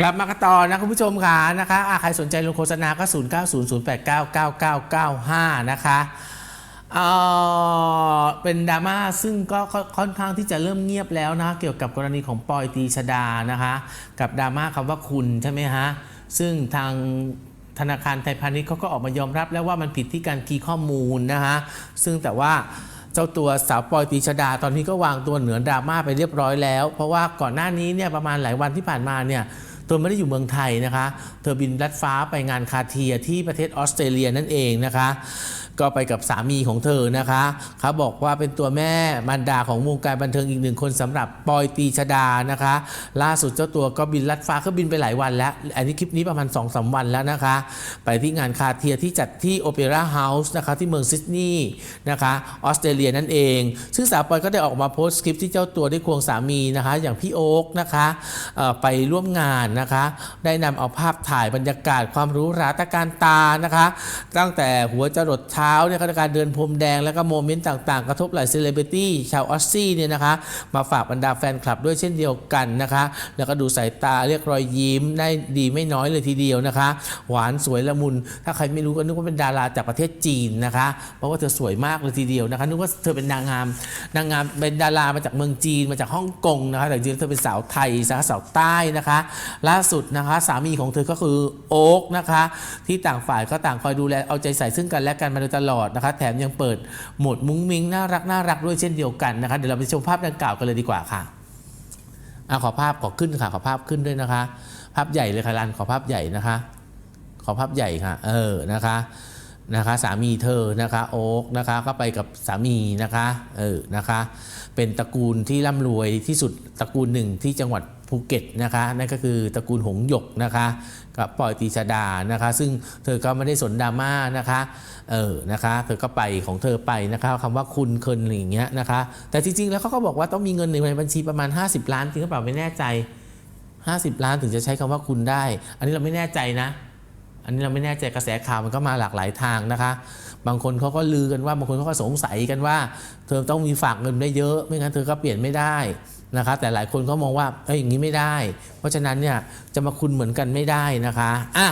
กลับมากันต่อนะคุณผู้ชมค่ะนะคะใครสนใจลงโฆษณาก็ 0 9 0 0 8 9 9 9 9 5 นะคะเเป็นดราม่าซึ่งก็ค่อนข้างที่จะเริ่มเงียบแล้วนะเกี่ยวกับกรณีของปอยตีชดานะคะกับดราม่าคำว่าคุณใช่ไหมฮะซึ่งทางธนาคารไทยพาณิชย์เขาก็ออกมายอมรับแล้วว่ามันผิดที่การคีย์ข้อมูลนะคะซึ่งแต่ว่าเจ้าตัวสาวปอยตีชดาตอนนี้ก็วางตัวเหนือดราม่าไปเรียบร้อยแล้ว เพราะว่าก่อนหน้านี้เนี่ยประมาณหลายวันที่ผ่านมาเนี่ย เธอไม่ได้อยู่เมืองไทยนะคะ เธอบินลัดฟ้าไปงานคาเทียที่ประเทศออสเตรเลียนั่นเองนะคะ ก็ไปกับสามีของเธอนะคะเขาบอกว่าเป็นตัวแม่มารดาของวงการบันเทิงอีกหนึ่งคนสำหรับปอยตีชดานะคะ ล่าสุดเจ้าตัวก็บินลัดฟ้าเขาบินไปหลายวันแล้ว อันนี้คลิปนี้ประมาณ2อสวันแล้วนะคะ ไปที่งานคาเทียที่จัดที่โอเปร่าเฮาส์นะคะที่เมืองซิดนีย์นะคะออสเตรเลียนั่นเอง ซึ่งสาวปอยก็ได้ออกมาโพสต์คลิปที่เจ้าตัวได้ควงสามีนะคะ อย่างพี่โอ๊กนะคะไปร่วมงานนะคะ ได้นำเอาภาพถ่ายบรรยากาศความรู้ราตะการตานะคะ ตั้งแต่หัวจรดเท้าเนี่ยก็การเดินพรมแดง แล้วก็โมเมนต์ต่างๆ กระทบหลายเซเลบริตี้ชาวออสซี่เนี่ยนะคะ มาฝากบรรดาแฟนคลับด้วยเช่นเดียวกันนะคะ แล้วก็ดูสายตาเรียกรอยยิ้มได้ดีไม่น้อยเลยทีเดียวนะคะ หวานสวยละมุน ถ้าใครไม่รู้ก็นึกว่าเป็นดาราจากประเทศจีนนะคะ เพราะว่าเธอสวยมากเลยทีเดียวนะคะ นึกว่าเธอเป็นนางงาม นางงามเป็นดารามาจากเมืองจีนมาจากฮ่องกงนะคะ แต่จริงๆเธอเป็นสาวไทยสาวสาวใต้นะคะ ล่าสุดนะคะสามีของเธอก็คือโอ๊กนะคะ ที่ต่างฝ่ายก็ต่างคอยดูแลเอาใจใส่ซึ่งกันและกันมาโดยตลอดนะคะแถมยังเปิดโหมดมุ้งมิ้งน่ารักน่ารักด้วยเช่นเดียวกันนะคะเดี๋ยวเราไปชมภาพดังกล่าวกันเลยดีกว่าค่ะอะขอภาพขอขึ้นค่ะขอภาพขึ้นด้วยนะคะ ภาพใหญ่เลยค่ะรันขอภาพใหญ่นะคะ ขอภาพใหญ่ค่ะ เออนะคะนะคะสามีเธอนะคะโอ๊กนะคะก็ไปกับสามีนะคะเออนะคะเป็นตระกูลที่ร่ำรวยที่สุดตระกูลหนึ่งที่จังหวัด ภูเก็ตนะคะนั่นก็คือตระกูลหงหยกนะคะกับปอยตีชดานะคะ ซึ่งเธอก็ไม่ได้สนดราม่านะคะเออนะคะเธอก็ไปของเธอไปนะคะคำว่าคุณเคินอะไรอย่างเงี้ยนะคะแต่จริงๆแล้วเขาก็บอกว่าต้องมีเงินในบัญชีประมาณ 50 ล้านจริงหรือเปล่าไม่แน่ใจ 50 ล้านถึงจะใช้คำว่าคุณได้ อันนี้เราไม่แน่ใจนะ อันนี้เราไม่แน่ใจกระแสข่าวมันก็มาหลากหลายทางนะคะ บางคนเขาก็ลือกันว่าบางคนเขาก็สงสัยกันว่า เธอต้องมีฝากเงินได้เยอะ ไม่งั้นเธอก็เปลี่ยนไม่ได้ นะคะแต่หลายคนก็มองว่าเอ้ยอย่างนี้ไม่ได้ เพราะฉะนั้นเนี่ยจะมาคุณเหมือนกันไม่ได้นะคะอะ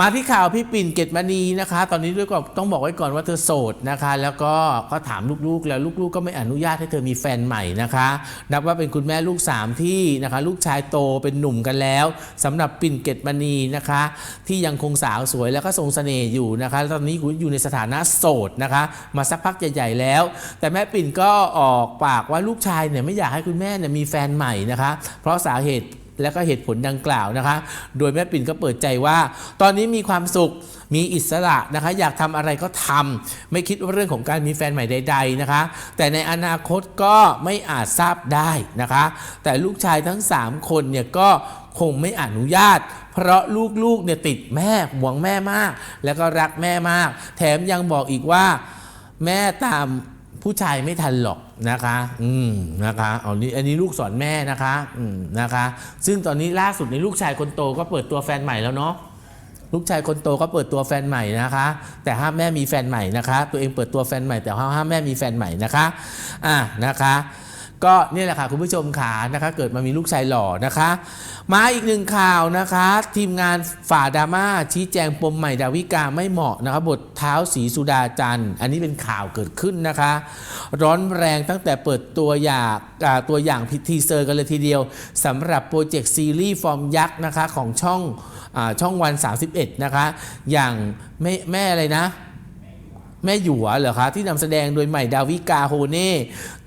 มาที่ข่าวพี่ปิ่นเกตมณีนะคะ ตอนนี้ด้วยก็ต้องบอกไว้ก่อนว่าเธอโสดนะคะ แล้วก็ก็ถามลูกๆ แล้วลูกๆ ก็ไม่อนุญาตให้เธอมีแฟนใหม่นะคะ นับว่าเป็นคุณแม่ลูกสามที่นะคะ ลูกชายโตเป็นหนุ่มกันแล้วสำหรับปิ่นเกตมณีนะคะ ที่ยังคงสาวสวยแล้วก็ทรงเสน่ห์อยู่นะคะ ตอนนี้อยู่ในสถานะโสดนะคะ มาสักพักใหญ่ๆแล้ว แต่แม่ปิ่นก็ออกปากว่าลูกชายเนี่ยไม่อยากให้คุณแม่เนี่ยมีแฟนใหม่นะคะ เพราะสาเหตุและก็เหตุผลดังกล่าวนะคะ โดยแม่ปิ่นก็เปิดใจว่า ตอนนี้มีความสุข มีอิสระนะคะ อยากทำอะไรก็ทำไม่คิดว่าเรื่องของการมีแฟนใหม่ใด ๆนะคะ แต่ในอนาคตก็ไม่อาจทราบได้นะคะ แต่ลูกชายทั้ง 3 คนเนี่ยก็คงไม่อนุญาต เพราะลูกๆเนี่ยติดแม่หวงแม่มาก แล้วก็รักแม่มาก แถมยังบอกอีกว่าแม่ตาม ผู้ชายไม่ทันหรอกนะคะ อืมนะคะเอานี้อันนี้ลูกสอนแม่นะคะ อืมนะคะ ซึ่งตอนนี้ล่าสุดในลูกชายคนโตก็เปิดตัวแฟนใหม่แล้วเนาะ ลูกชายคนโตก็เปิดตัวแฟนใหม่นะคะ แต่ห้ามแม่มีแฟนใหม่นะคะ ตัวเองเปิดตัวแฟนใหม่แต่ห้ามแม่มีแฟนใหม่นะคะ อะนะคะ ก็นี่แหละค่ะคุณผู้ชมขานะคะเกิดมามีลูกชายหล่อนะคะ มาอีกหนึ่งข่าวนะคะ ทีมงานฝ่าดราม่าชี้แจงปมใหม่ดาวิกาไม่เหมาะนะคะบทเท้าสีสุดาจันทร์อันนี้เป็นข่าวเกิดขึ้นนะคะ ร้อนแรงตั้งแต่เปิดตัวอย่างตัวอย่างพิทีเซอร์กันเลยทีเดียวสำหรับโปรเจกต์ซีรีส์ฟอร์มยักษ์นะคะของช่องอช่องวัน 31 นะคะ อย่างแม่แม่อะไรนะ แม่หยวเหรอคะ ที่นำแสดงโดยใหม่ดาวิกาโฮเน่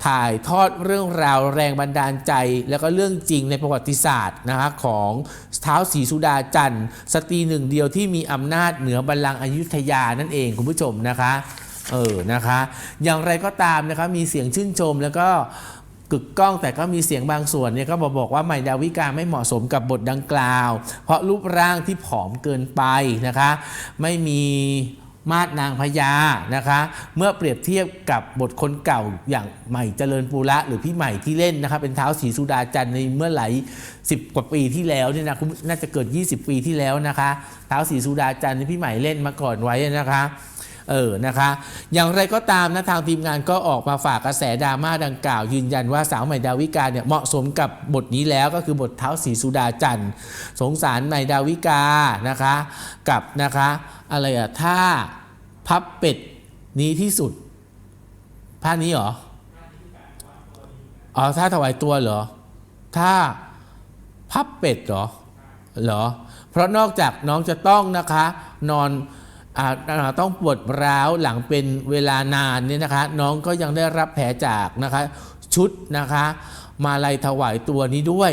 ถ่ายทอดเรื่องราวแรงบันดาลใจ แล้วก็เรื่องจริงในประวัติศาสตร์นะคะของเท้าวศรีสุดาจันทร์สตรีหนึ่งเดียวที่มีอำนาจเหนือบัลลังก์อยุธยานั่นเองคุณผู้ชมนะคะเออนะคะ อย่างไรก็ตามนะคะมีเสียงชื่นชมแล้วก็กึกก้องแต่ก็มีเสียงบางส่วนเนี่ยก็บอกบอกว่าใหม่ดาวิกาไม่เหมาะสมกับบทดังกล่าว เพราะรูปร่างที่ผอมเกินไปนะคะ ไม่มี มาดนางพญานะคะ เมื่อเปรียบเทียบกับบทคนเก่าอย่างใหม่เจริญปูระหรือพี่ใหม่ที่เล่นนะครับเป็นเท้าสีสุดาจันทร์ในเมื่อหลายสิบกว่าปีที่แล้วเนี่ยนะคุณน่าจะเกิด 20 ปีที่แล้วนะคะ เท้าสีสุดาจันทร์ที่พี่ใหม่เล่นมาก่อนไว้นะคะ เออนะคะ อย่างไรก็ตามนะทางทีมงานก็ออกมาฝากกระแสดราม่าดังกล่าว ยืนยันว่าสาวใหม่ดาวิกาเนี่ยเหมาะสมกับบทนี้แล้วก็คือบทเท้าสีสุดาจันทร์ สงสารใหม่ดาวิกานะคะ กับนะคะอะไรอะท่าพับเป็ดนี้ที่สุดท่านี้เหรออ๋อท่าถวายตัวเหรอท่าพับเป็ดเหรอเหรอ เพราะนอกจากน้องจะต้องนะคะ นอน ต้องปวดร้าวหลังเป็นเวลานานเนี่ยนะคะ น้องก็ยังได้รับแผลจากนะคะชุดนะคะ มาลัยถวายตัวนี้ด้วย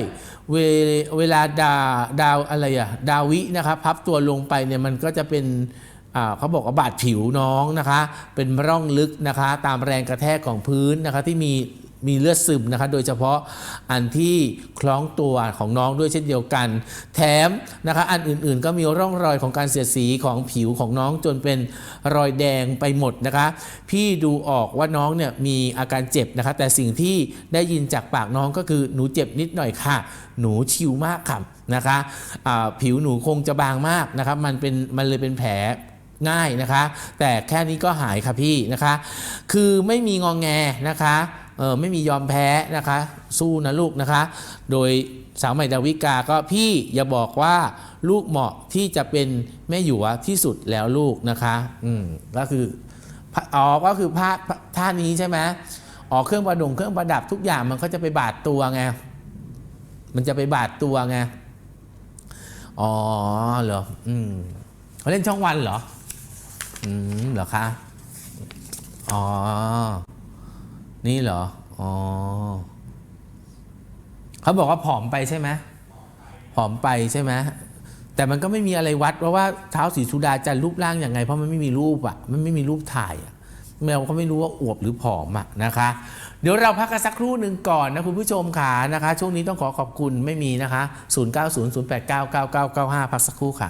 เวเวลาดาดาวอะไรอะดาวินะคะพับตัวลงไปเนี่ยมันก็จะเป็นเขาบอกว่าบาดผิวน้องนะคะ เป็นร่องลึกนะคะ ตามแรงกระแทกของพื้นนะคะที่มี มีเลือดซึมนะคะ โดยเฉพาะอันที่คล้องตัวของน้องด้วยเช่นเดียวกัน แถมนะคะ อันอื่นๆ ก็มีร่องรอยของการเสียดสีของผิวของน้องจนเป็นรอยแดงไปหมดนะคะ พี่ดูออกว่าน้องเนี่ยมีอาการเจ็บนะคะ แต่สิ่งที่ได้ยินจากปากน้องก็คือหนูเจ็บนิดหน่อยค่ะ หนูชิวมากค่ะนะคะอ่าผิวหนูคงจะบางมากนะคะมันเป็นมันเลยเป็นแผลง่ายนะคะ แต่แค่นี้ก็หายค่ะพี่นะคะ คือไม่มีงองแงนะคะ เออไม่มียอมแพ้นะคะ สู้นะลูกนะคะ โดยสาวใหม่ดาวิกาก็พี่อย่าบอกว่าลูกเหมาะที่จะเป็นแม่หยวที่สุดแล้วลูกนะคะอืมก็คืออ๋อก็คือผ้าท่านี้ใช่ไหมอ๋อเครื่องประดงเครื่องประดับทุกอย่างมันก็จะไปบาดตัวไงมันจะไปบาดตัวไงอ๋อเหรออืมเขาเล่นช่องวันเหรออืมเหรอคะอ๋อ นี่เหรอ อ๋อ เขาบอกว่าผอมไปใช่ไหมผอมไปใช่ไหมแต่มันก็ไม่มีอะไรวัดเพราะว่าเท้าสีสุดาจะรูปร่างอย่างไง เพราะมันไม่มีรูปอะมันไม่มีรูปถ่ายอะแมวก็ไม่รู้ว่าอวบหรือผอมอะนะคะ เดี๋ยวเราพักกันสักครู่หนึ่งก่อนนะคุณผู้ชมค่ะนะคะ ช่วงนี้ต้องขอขอบคุณไม่มีนะคะ 0900899995 พักสักครู่ค่ะ